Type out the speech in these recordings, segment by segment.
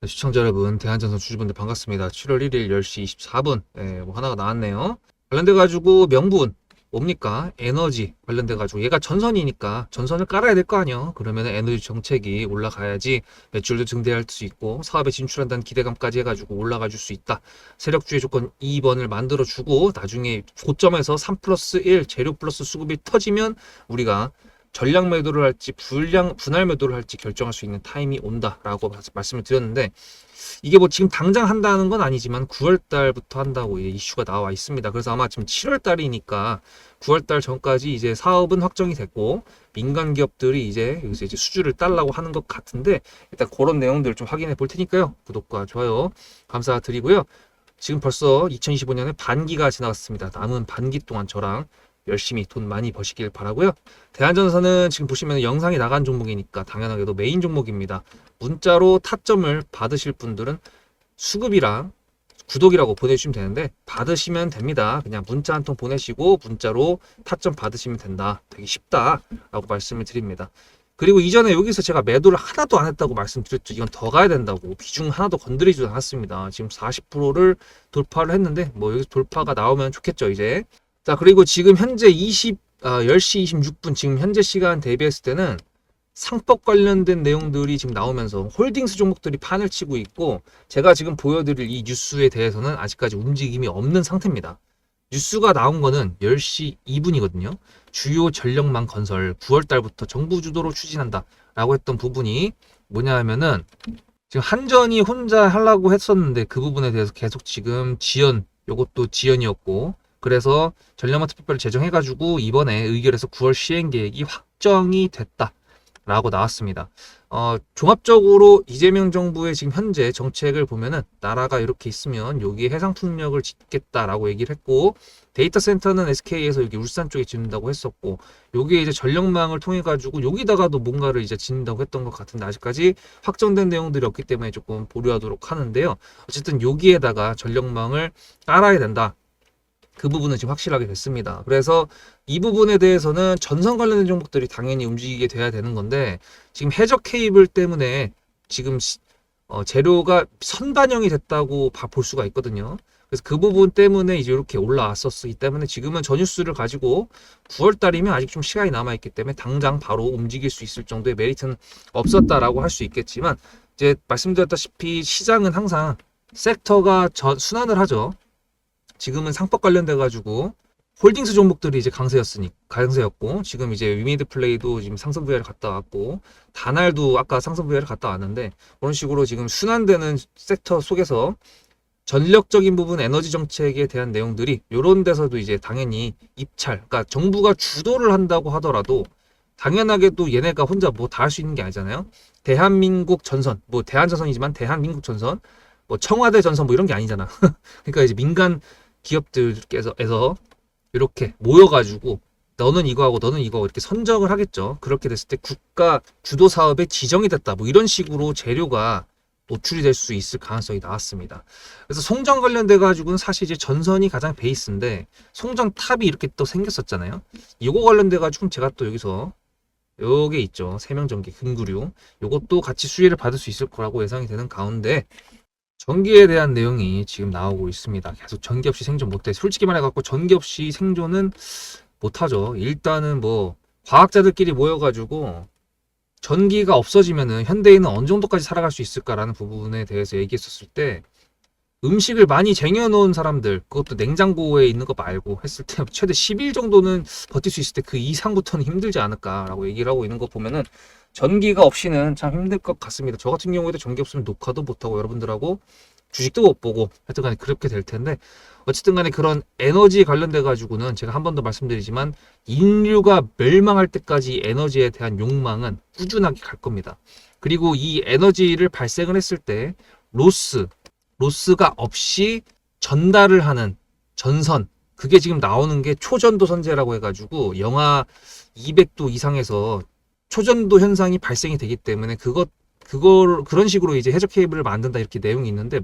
네, 시청자 여러분, 대한전선 주주분들 반갑습니다. 7월 1일 10시 24분, 예, 뭐 하나가 나왔네요. 관련돼가지고 명분, 뭡니까? 에너지 관련돼가지고 얘가 전선이니까 전선을 깔아야 될 거 아니에요. 그러면 에너지 정책이 올라가야지 매출도 증대할 수 있고 사업에 진출한다는 기대감까지 해가지고 올라가 줄 수 있다. 세력주의 조건 2번을 만들어주고 나중에 고점에서 3 플러스 1 재료 플러스 수급이 터지면 우리가 전량 매도를 할지 불량 분할 매도를 할지 결정할 수 있는 타임이 온다라고 말- 말씀을 드렸는데 이게 뭐 지금 당장 한다는 건 아니지만 9월 달부터 한다고 이슈가 나와 있습니다. 그래서 아마 지금 7월 달이니까 9월 달 전까지 이제 사업은 확정이 됐고 민간 기업들이 이제 여기서 이제 수주를 달라고 하는 것 같은데 일단 그런 내용들 좀 확인해 볼 테니까요. 구독과 좋아요 감사드리고요. 지금 벌써 2025년에 반기가 지나갔습니다. 남은 반기 동안 저랑 열심히 돈 많이 버시길 바라고요. 대한전선은 지금 보시면 영상이 나간 종목이니까 당연하게도 메인 종목입니다. 문자로 타점을 받으실 분들은 수급이랑 구독이라고 보내주시면 되는데 받으시면 됩니다. 그냥 문자 한 통 보내시고 문자로 타점 받으시면 된다. 되게 쉽다라고 말씀을 드립니다. 그리고 이전에 여기서 제가 매도를 하나도 안 했다고 말씀드렸죠. 이건 더 가야 된다고 비중 하나도 건드리지도 않았습니다. 지금 40%를 돌파를 했는데 뭐 여기서 돌파가 나오면 좋겠죠 이제. 자 그리고 지금 현재 20 아, 10시 26분 지금 현재 시간 대비했을 때는 상법 관련된 내용들이 지금 나오면서 홀딩스 종목들이 판을 치고 있고 제가 지금 보여드릴 이 뉴스에 대해서는 아직까지 움직임이 없는 상태입니다. 뉴스가 나온 거는 10시 2분이거든요. 주요 전력망 건설 9월 달부터 정부 주도로 추진한다 라고 했던 부분이 뭐냐 하면은 지금 한전이 혼자 하려고 했었는데 그 부분에 대해서 계속 지금 지연 요것도 지연이었고 그래서 전력망 특별을 제정해가지고 이번에 의결에서 9월 시행 계획이 확정이 됐다. 라고 나왔습니다. 어, 종합적으로 이재명 정부의 지금 현재 정책을 보면은 나라가 이렇게 있으면 여기에 해상 풍력을 짓겠다라고 얘기를 했고 데이터 센터는 SK에서 여기 울산 쪽에 짓는다고 했었고 여기에 이제 전력망을 통해 가지고 여기다가도 뭔가를 이제 짓는다고 했던 것 같은데 아직까지 확정된 내용들이 없기 때문에 조금 보류하도록 하는데요. 어쨌든 여기에다가 전력망을 깔아야 된다. 그 부분은 지금 확실하게 됐습니다. 그래서 이 부분에 대해서는 전선 관련된 종목들이 당연히 움직이게 돼야 되는 건데 지금 해적 케이블 때문에 지금 시- 어, 재료가 선반영이 됐다고 봐- 볼 수가 있거든요. 그래서 그 부분 때문에 이제 이렇게 올라왔었기 때문에 지금은 전유수를 가지고 9월 달이면 아직 좀 시간이 남아 있기 때문에 당장 바로 움직일 수 있을 정도의 메리트는 없었다라고 할 수 있겠지만 이제 말씀드렸다시피 시장은 항상 섹터가 전 순환을 하죠. 지금은 상법 관련돼 가지고 홀딩스 종목들이 이제 강세였으니 강세였고 지금 이제 위미드 플레이도 지금 상승 부위를 갔다 왔고 다날도 아까 상승 부위를 갔다 왔는데 그런 식으로 지금 순환되는 섹터 속에서 전력적인 부분 에너지 정책에 대한 내용들이 이런 데서도 이제 당연히 입찰 그러니까 정부가 주도를 한다고 하더라도 당연하게 또 얘네가 혼자 뭐 다 할 수 있는 게 아니잖아요. 대한민국 전선 뭐 대한전선이지만 대한민국 전선 뭐 청와대 전선 뭐 이런 게 아니잖아. 그러니까 이제 민간 기업들께서 에서 이렇게 모여가지고 너는 이거 하고 너는 이거 이렇게 선정을 하겠죠. 그렇게 됐을 때 국가 주도 사업에 지정이 됐다. 뭐 이런 식으로 재료가 노출이 될 수 있을 가능성이 나왔습니다. 그래서 송전 관련돼 가지고는 사실 이제 전선이 가장 베이스인데 송전 탑이 이렇게 또 생겼었잖아요. 이거 관련돼 가지고 제가 또 여기서 요게 있죠. 세명전기 금구류. 요것도 같이 수혜를 받을 수 있을 거라고 예상이 되는 가운데 전기에 대한 내용이 지금 나오고 있습니다. 계속 전기 없이 생존 못해. 솔직히 말해갖고 전기 없이 생존은 못하죠. 일단은 뭐 과학자들끼리 모여가지고 전기가 없어지면은 현대인은 어느 정도까지 살아갈 수 있을까라는 부분에 대해서 얘기했었을 때 음식을 많이 쟁여놓은 사람들 그것도 냉장고에 있는 거 말고 했을 때 최대 10일 정도는 버틸 수 있을 때 그 이상부터는 힘들지 않을까라고 얘기를 하고 있는 거 보면은 전기가 없이는 참 힘들 것 같습니다. 저 같은 경우에도 전기 없으면 녹화도 못하고 여러분들하고 주식도 못 보고 하여튼 간에 그렇게 될 텐데 어쨌든 간에 그런 에너지에 관련돼 가지고는 제가 한 번 더 말씀드리지만 인류가 멸망할 때까지 에너지에 대한 욕망은 꾸준하게 갈 겁니다. 그리고 이 에너지를 발생을 했을 때 로스, 로스가 없이 전달을 하는 전선 그게 지금 나오는 게 초전도 선제라고 해가지고 영하 200도 이상에서 초전도 현상이 발생이 되기 때문에 그것 그걸 그런 식으로 이제 해적 케이블을 만든다 이렇게 내용이 있는데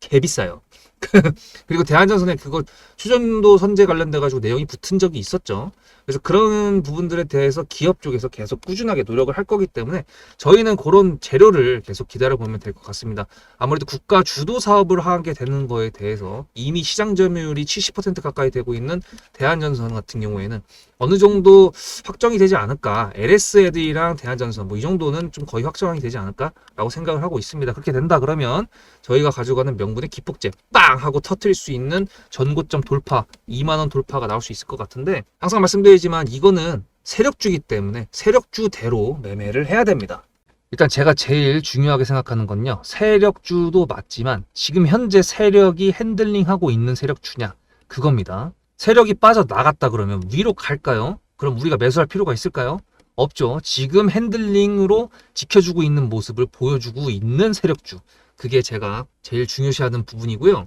개 비싸요. 그리고 대한전선에 그거 추전도 선제 관련돼 가지고 내용이 붙은 적이 있었죠. 그래서 그런 부분들에 대해서 기업 쪽에서 계속 꾸준하게 노력을 할 거기 때문에 저희는 그런 재료를 계속 기다려 보면 될 것 같습니다. 아무래도 국가 주도 사업을 하게 되는 거에 대해서 이미 시장 점유율이 70% 가까이 되고 있는 대한전선 같은 경우에는 어느 정도 확정이 되지 않을까. LS 애들이랑 대한전선 뭐 이 정도는 좀 거의 확정이 되지 않을까라고 생각을 하고 있습니다. 그렇게 된다 그러면 저희가 가져가는 명분의 기폭제 빵 하고 터트릴 수 있는 전고점 돌파 2만 원 돌파가 나올 수 있을 것 같은데 항상 말씀드리지만 이거는 세력주기 때문에 세력주대로 매매를 해야 됩니다. 일단 제가 제일 중요하게 생각하는 건요. 세력주도 맞지만 지금 현재 세력이 핸들링하고 있는 세력주냐 그겁니다. 세력이 빠져 나갔다 그러면 위로 갈까요? 그럼 우리가 매수할 필요가 있을까요? 없죠. 지금 핸들링으로 지켜주고 있는 모습을 보여주고 있는 세력주. 그게 제가 제일 중요시하는 부분이고요.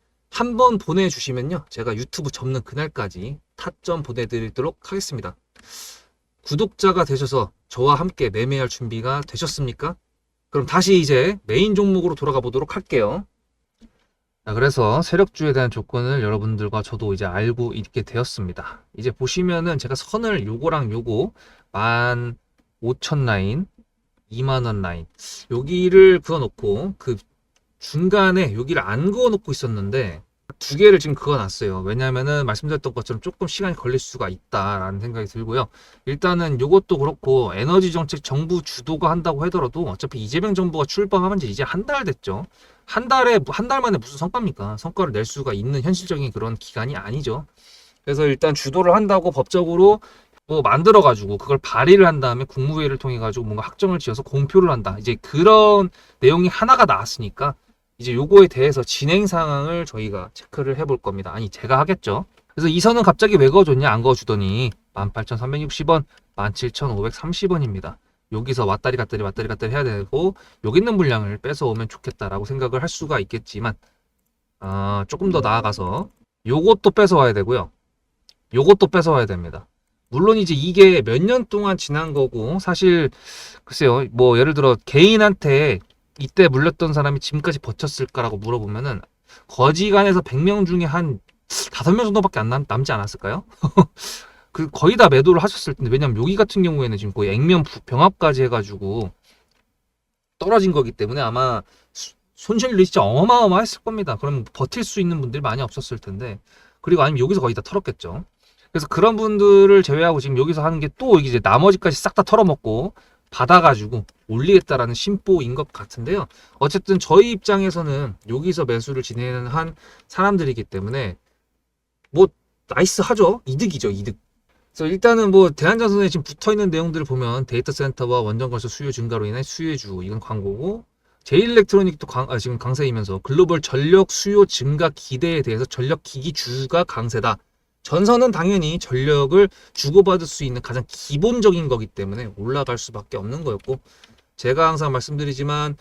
한 번 보내주시면요 제가 유튜브 접는 그날까지 타점 보내드리도록 하겠습니다 구독자가 되셔서 저와 함께 매매할 준비가 되셨습니까? 그럼 다시 이제 메인 종목으로 돌아가 보도록 할게요. 자, 그래서 세력주에 대한 조건을 여러분들과 저도 이제 알고 있게 되었습니다. 이제 보시면은 제가 선을 요거랑 요거 15,000 라인, 2만원 라인 여기를 그어놓고 그 중간에 여기를 안 그어놓고 있었는데 두 개를 지금 그어놨어요. 왜냐면은 말씀드렸던 것처럼 조금 시간이 걸릴 수가 있다라는 생각이 들고요. 일단은 요것도 그렇고 에너지 정책 정부 주도가 한다고 하더라도 어차피 이재명 정부가 출범한 지 이제 한 달 됐죠. 한 달에 한 달 만에 무슨 성과입니까? 성과를 낼 수가 있는 현실적인 그런 기간이 아니죠. 그래서 일단 주도를 한다고 법적으로 뭐 만들어 가지고 그걸 발의를 한 다음에 국무회의를 통해 가지고 뭔가 확정을 지어서 공표를 한다. 이제 그런 내용이 하나가 나왔으니까 이제 요거에 대해서 진행 상황을 저희가 체크를 해볼 겁니다. 아니 제가 하겠죠. 그래서 이 선은 갑자기 왜 그어줬냐 안 그어주더니 18,360원, 17,530원입니다. 여기서 왔다리 갔다리 왔다리 갔다리 해야 되고 여기 있는 물량을 뺏어오면 좋겠다라고 생각을 할 수가 있겠지만 아, 조금 더 나아가서 요것도 뺏어와야 되고요. 요것도 뺏어와야 됩니다. 물론 이제 이게 몇 년 동안 지난 거고 사실 글쎄요 뭐 예를 들어 개인한테 이때 물렸던 사람이 지금까지 버텼을까라고 물어보면은 거지간에서 100명 중에 한 5명 정도밖에 안 남, 남지 않았을까요? 그 거의 다 매도를 하셨을 텐데 왜냐면 여기 같은 경우에는 지금 거의 액면 부- 병합까지 해가지고 떨어진 거기 때문에 아마 수- 손실률이 진짜 어마어마했을 겁니다. 그럼 버틸 수 있는 분들이 많이 없었을 텐데 그리고 아니면 여기서 거의 다 털었겠죠. 그래서 그런 분들을 제외하고 지금 여기서 하는 게 또 이제 나머지까지 싹 다 털어먹고 받아가지고 올리겠다라는 심보인 것 같은데요. 어쨌든 저희 입장에서는 여기서 매수를 진행한 사람들이기 때문에 뭐 나이스 하죠. 이득이죠, 이득. 그래서 일단은 뭐 대한전선에 지금 붙어 있는 내용들을 보면 데이터 센터와 원전 건설 수요 증가로 인해 수혜주 이건 광고고 제일렉트로닉도 강, 아, 지금 강세이면서 글로벌 전력 수요 증가 기대에 대해서 전력 기기 주가 강세다. 전선은 당연히 전력을 주고받을 수 있는 가장 기본적인 거기 때문에 올라갈 수밖에 없는 거였고 제가 항상 말씀드리지만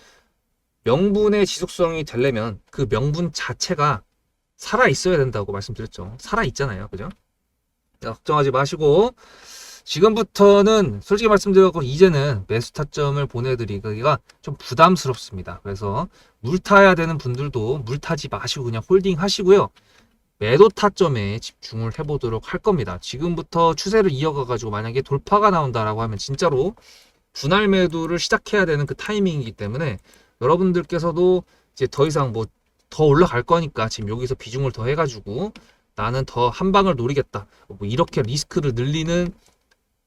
명분의 지속성이 되려면 그 명분 자체가 살아 있어야 된다고 말씀드렸죠. 살아 있잖아요. 그죠? 걱정하지 마시고 지금부터는 솔직히 말씀드렸고 이제는 매수 타점을 보내드리기가 좀 부담스럽습니다. 그래서 물 타야 되는 분들도 물 타지 마시고 그냥 홀딩 하시고요. 매도 타점에 집중을 해보도록 할 겁니다. 지금부터 추세를 이어가가지고 만약에 돌파가 나온다라고 하면 진짜로 분할 매도를 시작해야 되는 그 타이밍이기 때문에 여러분들께서도 이제 더 이상 뭐 더 올라갈 거니까 지금 여기서 비중을 더 해가지고 나는 더 한 방을 노리겠다. 뭐 이렇게 리스크를 늘리는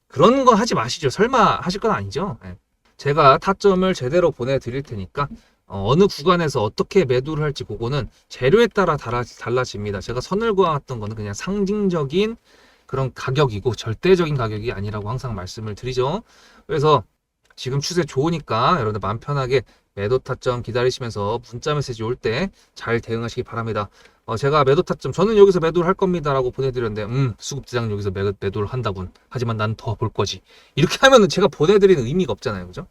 그런 건 하지 마시죠. 설마 하실 건 아니죠. 예. 제가 타점을 제대로 보내드릴 테니까 어, 느 구간에서 어떻게 매도를 할지 그거는 재료에 따라 달라, 달라집니다. 제가 선을 그어놨던 거는 그냥 상징적인 그런 가격이고 절대적인 가격이 아니라고 항상 말씀을 드리죠. 그래서 지금 추세 좋으니까 여러분들 마음 편하게 매도 타점 기다리시면서 문자 메시지 올 때 잘 대응하시기 바랍니다. 어, 제가 매도 타점 저는 여기서 매도를 할 겁니다라고 보내드렸는데 음 수급대장 여기서 매, 매도를 한다군. 하지만 난 더 볼 거지. 이렇게 하면은 제가 보내드리는 의미가 없잖아요, 그죠?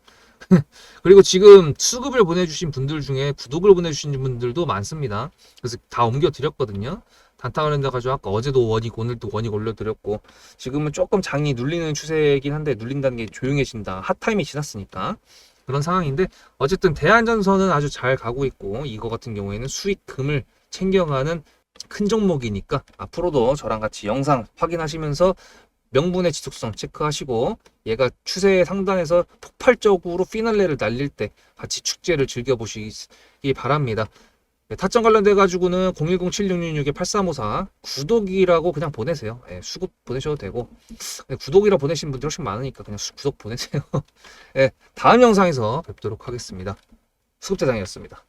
그리고 지금 수급을 보내주신 분들 중에 구독을 보내주신 분들도 많습니다. 그래서 다 옮겨드렸거든요. 단타그랜드 가지고 아까 어제도 원익 오늘도 원익 올려드렸고 지금은 조금 장이 눌리는 추세이긴 한데 눌린다는 게 조용해진다. 핫타임이 지났으니까 그런 상황인데 어쨌든 대한전선은 아주 잘 가고 있고 이거 같은 경우에는 수익금을 챙겨가는 큰 종목이니까 앞으로도 저랑 같이 영상 확인하시면서 명분의 지속성 체크하시고 얘가 추세 상단에서 폭발적으로 피날레를 날릴 때 같이 축제를 즐겨보시기 바랍니다. 네, 타점 관련돼 가지고는 010-7666-8354 구독이라고 그냥 보내세요. 예, 수급 보내셔도 되고 네, 구독이라 보내신 분들 훨씬 많으니까 그냥 수- 구독 보내세요. 예, 다음 영상에서 뵙도록 하겠습니다. 수급대장이었습니다.